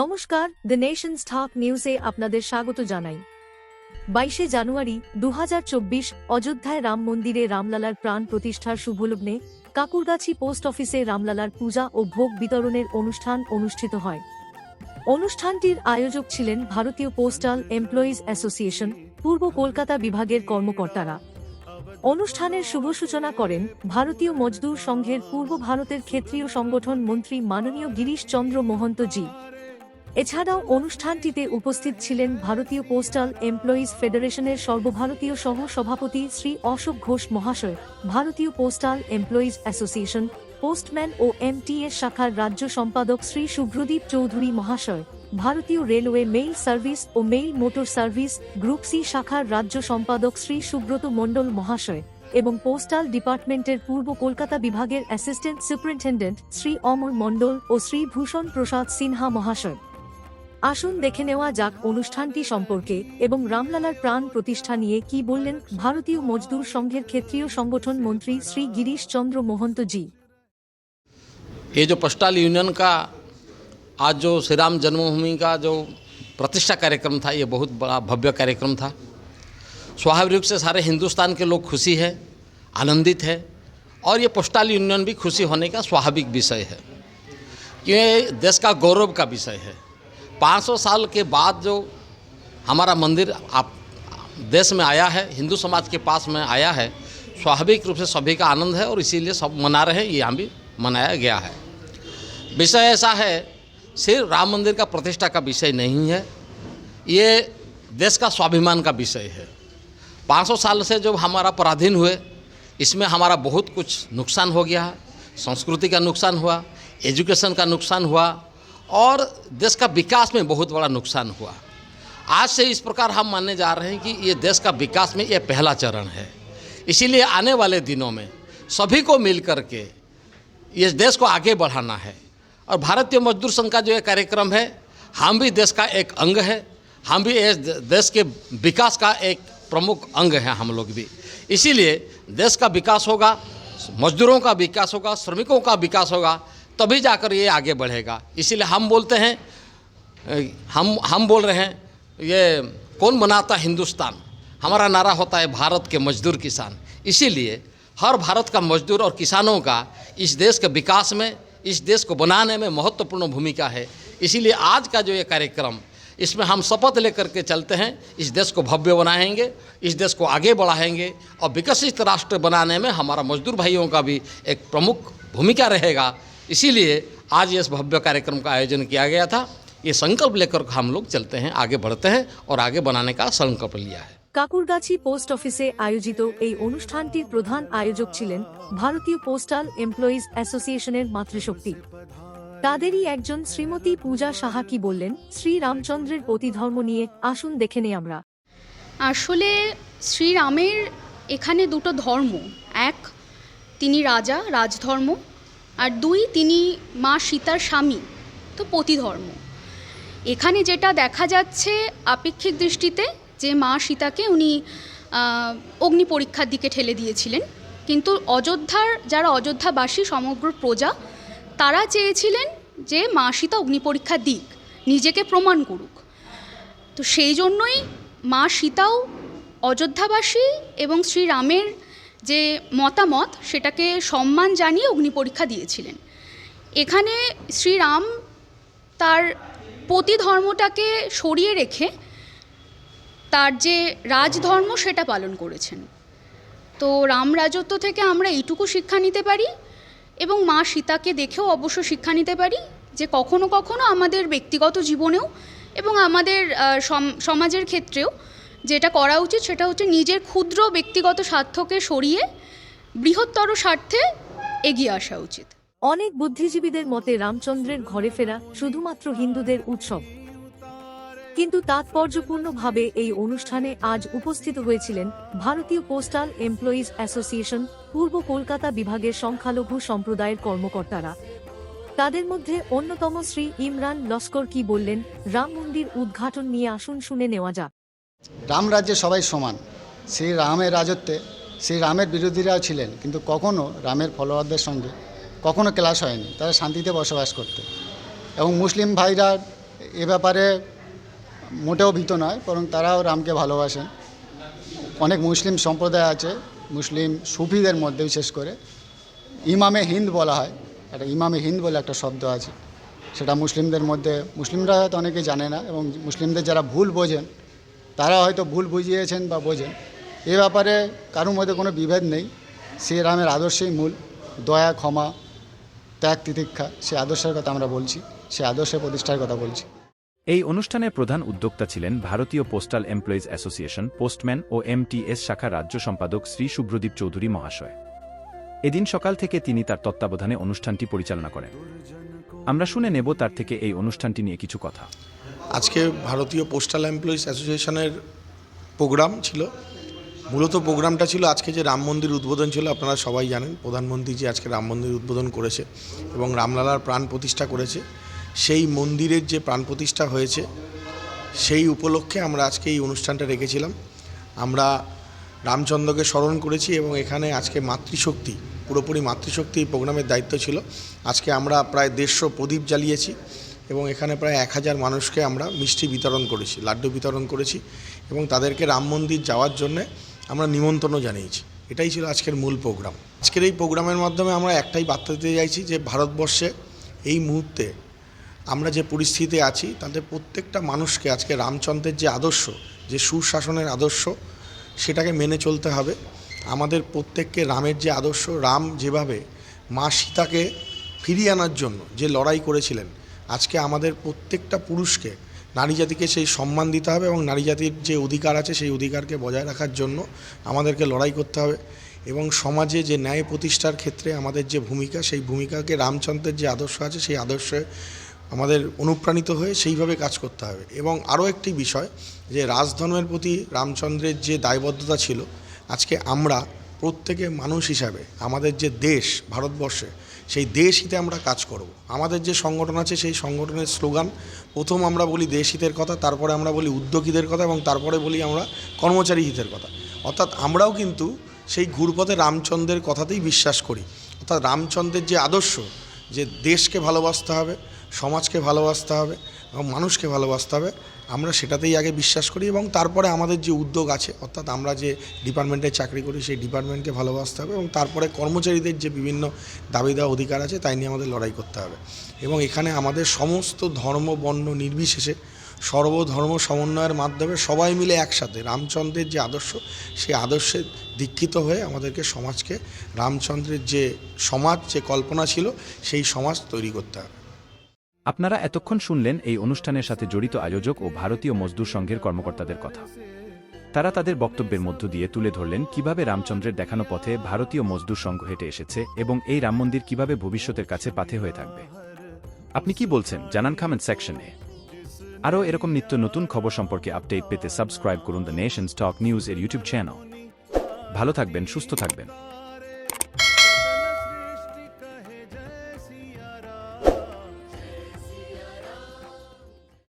নমস্কার the Nations ঠাক নিউজে আপনাদের স্বাগত জানাই। বাইশে জানুয়ারি দু অযোধ্যায় রাম মন্দিরে রামলালার প্রাণ প্রতিষ্ঠার শুভলগ্নে কাকুরগাছি পোস্ট অফিসে রামলালার পূজা ও ভোগ বিতরণের অনুষ্ঠান অনুষ্ঠিত হয়। অনুষ্ঠানটির আয়োজক ছিলেন ভারতীয় পোস্টাল এমপ্লয়িজ অ্যাসোসিয়েশন, পূর্ব কলকাতা বিভাগের কর্মকর্তারা। অনুষ্ঠানের শুভ সূচনা করেন ভারতীয় মজদুর সংঘের পূর্ব ভারতের ক্ষেত্রীয় সংগঠন মন্ত্রী মাননীয় গিরিশ চন্দ্র মোহন্ত জি। এছাড়াও অনুষ্ঠানটিতে উপস্থিত ছিলেন ভারতীয় পোস্টাল এমপ্লয়িজ ফেডারেশনের সর্বভারতীয় সহ সভাপতি শ্রী অশোক ঘোষ মহাশয়, ভারতীয় পোস্টাল এমপ্লয়িজ অ্যাসোসিয়েশন, পোস্টম্যান ও এমটিএস শাখার রাজ্য সম্পাদক শ্রী শুভ্রদীপ চৌধুরী মহাশয়, ভারতীয় রেলওয়ে মেইল সার্ভিস ও mail motor service group C শাখার রাজ্য সম্পাদক শ্রী সুব্রত মণ্ডল মহাশয় এবং পোস্টাল ডিপার্টমেন্টের পূর্ব কলকাতা বিভাগের অ্যাসিস্ট্যান্ট সুপারিনটেন্ডেন্ট শ্রী অমর মণ্ডল ও শ্রী ভূষণ প্রসাদ সিনহা মহাশয়। আসুন দেখে নেওয়া যাক অনুষ্ঠানটি সম্পর্কে এবং রামলালার প্রাণ প্রতিষ্ঠা নিয়ে কি বললেন ভারতীয় মজদুর সংঘের ক্ষেত্রীয় সংগঠন মন্ত্রী শ্রী গিরিশ চন্দ্র মোহন্ত জি ये जो पोस्टल यूनियन का आज जो श्री राम जन्मभूमि का जो प्रतिष्ठा कार्यक्रम था ये बहुत बड़ा भव्य कार्यक्रम था स्वाभाविक रूप से सारे हिंदुस्तान के लोग खुशी है आनंदित है और ये पोस्टल यूनियन भी खुशी होने का स्वाभाविक विषय है ये देश का गौरव का विषय है 500 साल के बाद जो हमारा मंदिर आप देश में आया है, हिंदू समाज के पास में आया है, स्वाभाविक रूप से सभी का आनंद है और इसीलिए सब मना रहे हैं यहाँ भी मनाया गया है। विषय ऐसा है, सिर्फ़ राम मंदिर का प्रतिष्ठा का विषय नहीं है, ये देश का स्वाभिमान का विषय है। 500 साल से जो हमारा पराधीन हुए, इसमें हमारा बहुत कुछ नुकसान हो गया है संस्कृति का नुकसान हुआ, एजुकेशन का नुकसान हुआ और देश का विकास में बहुत बड़ा नुकसान हुआ। आज से इस प्रकार हम मानने जा रहे हैं कि ये देश का विकास में ये पहला चरण है। इसीलिए आने वाले दिनों में सभी को मिल करके इस देश को आगे बढ़ाना है। और भारतीय मजदूर संघ का जो ये कार्यक्रम है, हम भी देश का एक अंग है। हम भी इस देश के विकास का एक प्रमुख अंग है हम लोग भी। इसीलिए देश का विकास होगा, मजदूरों का विकास होगा, श्रमिकों का विकास होगा। तभी जाकर ये आगे बढ़ेगा। इसीलिए हम बोलते हैं हम हम बोल रहे हैं, ये कौन बनाता हिंदुस्तान? हमारा नारा होता है भारत के मजदूर किसान। इसीलिए हर भारत का मजदूर और किसानों का इस देश के विकास में, इस देश को बनाने में महत्वपूर्ण भूमिका है। इसीलिए आज का जो ये कार्यक्रम, इसमें हम शपथ लेकर के चलते हैं, इस देश को भव्य बनाएँगे, इस देश को आगे बढ़ाएँगे और विकसित राष्ट्र बनाने में हमारा मजदूर भाइयों का भी एक प्रमुख भूमिका रहेगा। इसीलिए आज इस भव्य कार्यक्रम का आयोजन किया गया था ये संकल्प लेकर हम लोग चलते हैं आगे बढ़ते हैं और आगे बनाने का संकल्प लिया है কাকুরগাছি পোস্ট অফিসে আয়োজিত এই অনুষ্ঠানটির প্রধান আয়োজক ছিলেন ভারতীয় পোস্টাল এমপ্লয়িজ অ্যাসোসিয়েশনের মাতৃশক্তি তাদেরই একজন শ্রীমতী পূজা সাহা কি বললেন শ্রী রামচন্দ্রের প্রতিধর্ম নিয়ে আসুন দেখে নেই আমরা আসলে শ্রীরামের এখানে দুটো ধর্ম এক তিনি রাজা রাজধর্ম আর দুই, তিনি মা সীতার স্বামী, তো পতিধর্ম। এখানে যেটা দেখা যাচ্ছে আপেক্ষিক দৃষ্টিতে, যে মা সীতাকে উনি অগ্নি পরীক্ষার দিকে ঠেলে দিয়েছিলেন। কিন্তু অযোধ্যার যারা অযোধ্যাবাসী, সমগ্র প্রজা, তারা চেয়েছিলেন যে মা সীতা অগ্নি পরীক্ষা দিক, নিজেকে প্রমাণ করুক। তো সেই জন্যই মা সীতাও অযোধ্যাবাসী এবং শ্রীরামের যে মতামত, সেটাকে সম্মান জানিয়ে অগ্নি পরীক্ষা দিয়েছিলেন। এখানে শ্রীরাম তার পতি ধর্মটাকে সরিয়ে রেখে তার যে রাজধর্ম, সেটা পালন করেছেন। তো রাম রাজত্ব থেকে আমরা এইটুকু শিক্ষা নিতে পারি এবং মা সীতাকে দেখেও অবশ্য শিক্ষা নিতে পারি যে কখনো কখনো আমাদের ব্যক্তিগত জীবনেও এবং আমাদের সমাজের ক্ষেত্রেও যেটা করা উচিত সেটা হচ্ছে নিজের ক্ষুদ্র ব্যক্তিগত স্বার্থকে সরিয়ে বৃহত্তর স্বার্থে এগিয়ে আসা উচিত। অনেক বুদ্ধিজীবীদের মতে রামচন্দ্রের ঘরে ফেরা শুধুমাত্র হিন্দুদের উৎসব। কিন্তু তাৎপর্যপূর্ণভাবে এই অনুষ্ঠানে আজ উপস্থিত হয়েছিলেন ভারতীয় পোস্টাল এমপ্লয়িজ অ্যাসোসিয়েশন, পূর্ব কলকাতা বিভাগের সংখ্যালঘু সম্প্রদায়ের কর্মকর্তারা। তাদের মধ্যে অন্যতম শ্রী ইমরান লস্কর কি বললেন, রাম মন্দির উদ্ঘাটন নিয়ে আসুন, শুনে নেওয়া যাক। রাম রাজ্যে সবাই সমান। শ্রী রামের রাজত্বে শ্রী রামের বিরোধীরাও ছিলেন, কিন্তু কখনো রামের ফলোয়ারদের সঙ্গে কখনো ক্লাস হয়নি। তারা শান্তিতে বসবাস করতে। এবং মুসলিম ভাইরা এ ব্যাপারে মোটেও ভীত নয়, বরং তারাও রামকে ভালোবাসেন। অনেক মুসলিম সম্প্রদায় আছে, মুসলিম সুফিদের মধ্যে বিশেষ করে। ইমামে হিন্দ বলা হয়, একটা ইমামে হিন্দ বলে একটা শব্দ আছে। সেটা মুসলিমদের মধ্যে, মুসলিমরা হয়তো অনেকেই জানে না, এবং মুসলিমদের যারা ভুল বোঝেন তারা হয়তো ভুল বুঝিয়েছেন বা বোঝেন। এ ব্যাপারে কারোর মধ্যে কোনো বিভেদ নেই। শ্রীরামের আদর্শেই মূল। দয়া, ক্ষমা, ত্যাগ, তিতিক্ষা, সে আদর্শের কথা আমরা বলছি, সে আদর্শের প্রতিষ্ঠার কথা বলছি। এই অনুষ্ঠানে প্রধান উদ্যোক্তা ছিলেন ভারতীয় পোস্টাল এমপ্লয়িজ অ্যাসোসিয়েশন পোস্টম্যান ও এমটিএস শাখা রাজ্য সম্পাদক শ্রী শুভ্রদীপ চৌধুরী মহাশয়। এদিন সকাল থেকে তিনি তার তত্ত্বাবধানে অনুষ্ঠানটি পরিচালনা করেন। আমরা শুনে নেব তার থেকে এই অনুষ্ঠানটি নিয়ে কিছু কথা। আজকে ভারতীয় পোস্টাল এমপ্লয়িজ অ্যাসোসিয়েশনের প্রোগ্রাম ছিল। মূলত প্রোগ্রামটা ছিল আজকে যে রাম মন্দির উদ্বোধন ছিল, আপনারা সবাই জানেন, প্রধানমন্ত্রী যে আজকে রাম মন্দির উদ্বোধন করেছে এবং রামলালার প্রাণ প্রতিষ্ঠা করেছে। সেই মন্দিরের যে প্রাণ প্রতিষ্ঠা হয়েছে, সেই উপলক্ষে আমরা আজকে এই অনুষ্ঠানটা রেখেছিলাম। আমরা রামচন্দ্রকে স্মরণ করেছি এবং এখানে আজকে মাতৃশক্তি, পুরোপুরি মাতৃশক্তি প্রোগ্রামের দায়িত্ব ছিল। আজকে আমরা প্রায় দেড়শো প্রদীপ জ্বালিয়েছি। এবং এখানে প্রায় এক হাজার মানুষকে আমরা মিষ্টি বিতরণ করেছি, লাড্ডু বিতরণ করেছি এবং তাদেরকে রাম মন্দির যাওয়ার জন্যে আমরা নিমন্ত্রণও জানিয়েছি। এটাই ছিল আজকের মূল প্রোগ্রাম। আজকের এই প্রোগ্রামের মাধ্যমে আমরা একটাই বার্তা দিতে চাইছি যে ভারতবর্ষে এই মুহূর্তে আমরা যে পরিস্থিতিতে আছি তাদের প্রত্যেকটা মানুষকে আজকে রামচন্দ্রের যে আদর্শ, যে সুশাসনের আদর্শ, সেটাকে মেনে চলতে হবে। আমাদের প্রত্যেককে রামের যে আদর্শ, রাম যেভাবে মা সীতাকে ফিরিয়ে আনার জন্য যে লড়াই করেছিলেন আজকে আমাদের প্রত্যেকটা পুরুষকে নারী জাতিকে সেই সম্মান দিতে হবে এবং নারী জাতির যে অধিকার আছে সেই অধিকারকে বজায় রাখার জন্য আমাদেরকে লড়াই করতে হবে এবং সমাজে যে ন্যায় প্রতিষ্ঠার ক্ষেত্রে আমাদের যে ভূমিকা, সেই ভূমিকাকে রামচন্দ্রের যে আদর্শ আছে সেই আদর্শে আমাদের অনুপ্রাণিত হয়ে সেইভাবে কাজ করতে হবে। এবং আরও একটি বিষয় যে রাজধর্মের প্রতি রামচন্দ্রের যে দায়বদ্ধতা ছিল, আজকে আমরা প্রত্যেকে মানুষ হিসাবে, আমাদের যে দেশ ভারতবর্ষে, সেই দেশ হিতে আমরা কাজ করব। আমাদের যে সংগঠন আছে, সেই সংগঠনের স্লোগান, প্রথম আমরা বলি দেশ হিতের কথা, তারপরে আমরা বলি উদ্যোগীদের কথা এবং তারপরে বলি আমরা কর্মচারী হিতের কথা অর্থাৎ আমরাও কিন্তু সেই ঘুরপথে রামচন্দ্রের কথাতেই বিশ্বাস করি অর্থাৎ রামচন্দ্রের যে আদর্শ, যে দেশকে ভালোবাসতে হবে, সমাজকে ভালোবাসতে হবে এবং মানুষকে ভালোবাসতে হবে। আমরা সেটাতেই আগে বিশ্বাস করি এবং তারপরে আমাদের যে উদ্যোগ আছে, অর্থাৎ আমরা যে ডিপার্টমেন্টে চাকরি করি সেই ডিপার্টমেন্টকে ভালোবাসতে হবে এবং তারপরে কর্মচারীদের যে বিভিন্ন দাবি দেওয়া অধিকার আছে তাই নিয়ে আমাদের লড়াই করতে হবে। এবং এখানে আমাদের সমস্ত ধর্ম, বর্ণ নির্বিশেষে সর্বধর্ম সমন্বয়ের মাধ্যমে সবাই মিলে একসাথে রামচন্দ্রের যে আদর্শ, সেই আদর্শে দীক্ষিত হয়ে আমাদেরকে সমাজকে, রামচন্দ্রের যে সমাজ, যে কল্পনা ছিল, সেই সমাজ তৈরি করতে হবে। আপনারা এতক্ষণ শুনলেন এই অনুষ্ঠানের সাথে জড়িত আয়োজক ও ভারতীয় মজদুর সংঘের কর্মকর্তাদের কথা। তারা তাদের বক্তব্যের মধ্য দিয়ে তুলে ধরলেন কীভাবে রামচন্দ্রের দেখানো পথে ভারতীয় মজদুর সংঘ হেঁটে এসেছে এবং এই রাম মন্দির কীভাবে ভবিষ্যতের কাছে পাথে হয়ে থাকবে। আপনি কি বলছেন? জানান কমেন্ট সেকশনে আরও এরকম নিত্য নতুন খবর সম্পর্কে আপডেট পেতে সাবস্ক্রাইব করুন দ্য নেশন স্টক নিউজ এর ইউটিউব চ্যানেল ভালো থাকবেন, সুস্থ থাকবেন।